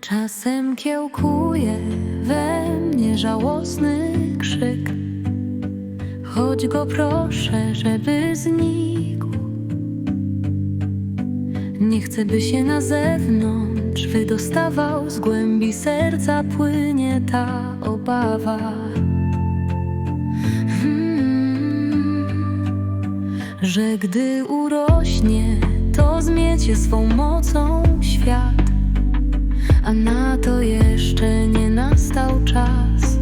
Czasem kiełkuje we mnie żałosny krzyk Choć go proszę, żeby znikł Nie chcę, by się na zewnątrz wydostawał Z głębi serca płynie ta Hmm, Że gdy urośnie, to zmiecie swą mocą świat a na to jeszcze nie nastał czas.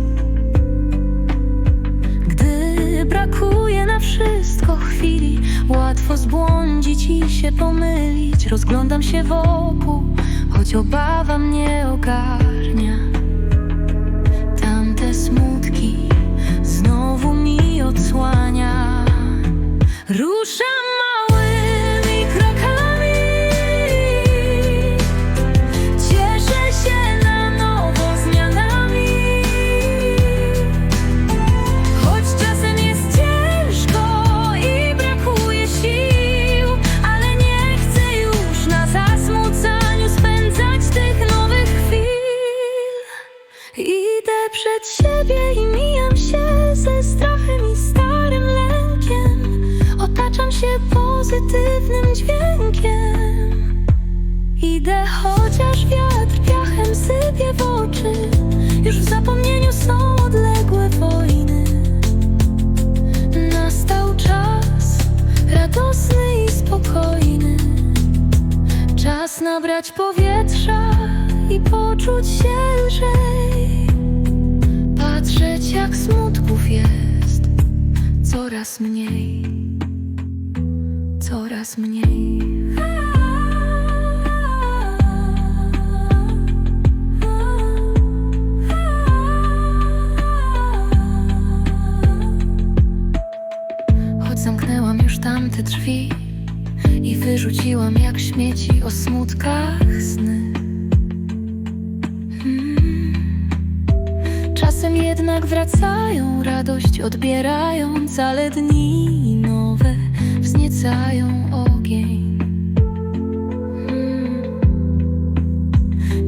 Gdy brakuje na wszystko chwili, łatwo zbłądzić i się pomylić. Rozglądam się wokół, choć obawa mnie ogarnia. Smutki dźwiękiem. Idę chociaż wiatr piachem sypie w oczy. Już w zapomnieniu są odległe wojny. Nastał czas radosny i spokojny. Czas nabrać powietrza i poczuć się lżej. Patrzeć jak smutków jest coraz mniej Coraz mniej Choć zamknęłam już tamte drzwi I wyrzuciłam jak śmieci o smutkach sny Hmm. Czasem jednak wracają radość odbierając Ale dni nowe wzniecają ogień. Hmm.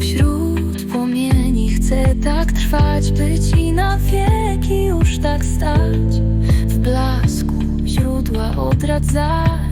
Wśród płomieni chcę tak trwać Być i na wieki już tak stać. W blasku źródła odradzania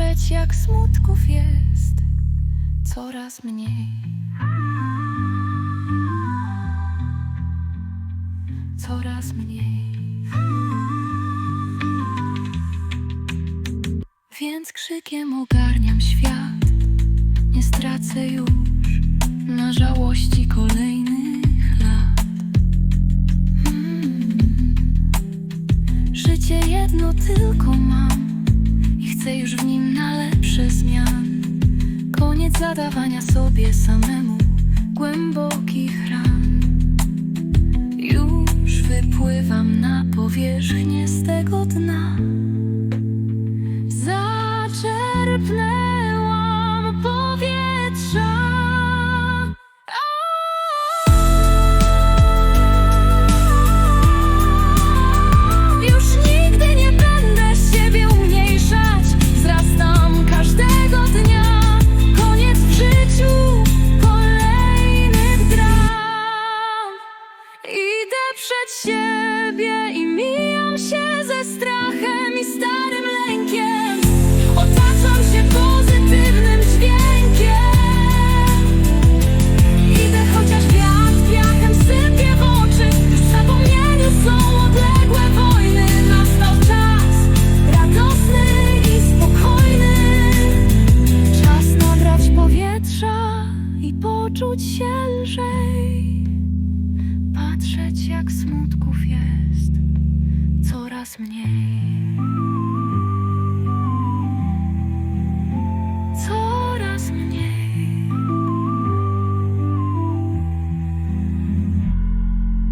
Patrzeć jak smutków jest coraz mniej. Coraz mniej. Więc krzykiem ogarniam świat. Nie stracę już na żałości kolejnych lat. Mm. Życie jedno tylko sobie samemu głębokich ran. Już wypływam na powierzchnię z tego dna kolejnych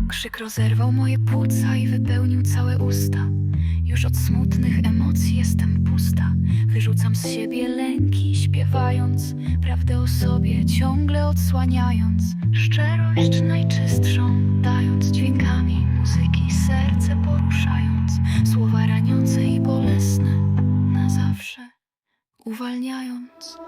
Krzyk rozerwał moje płuca i wypełnił całe usta. Już od smutnych emocji jestem pusta. Wyrzucam z siebie lęki, śpiewając prawdę o sobie, ciągle odsłaniając szczerość najczystszą, dając dźwiękami muzyki serce poruszając, słowa raniące i bolesne na zawsze uwalniając.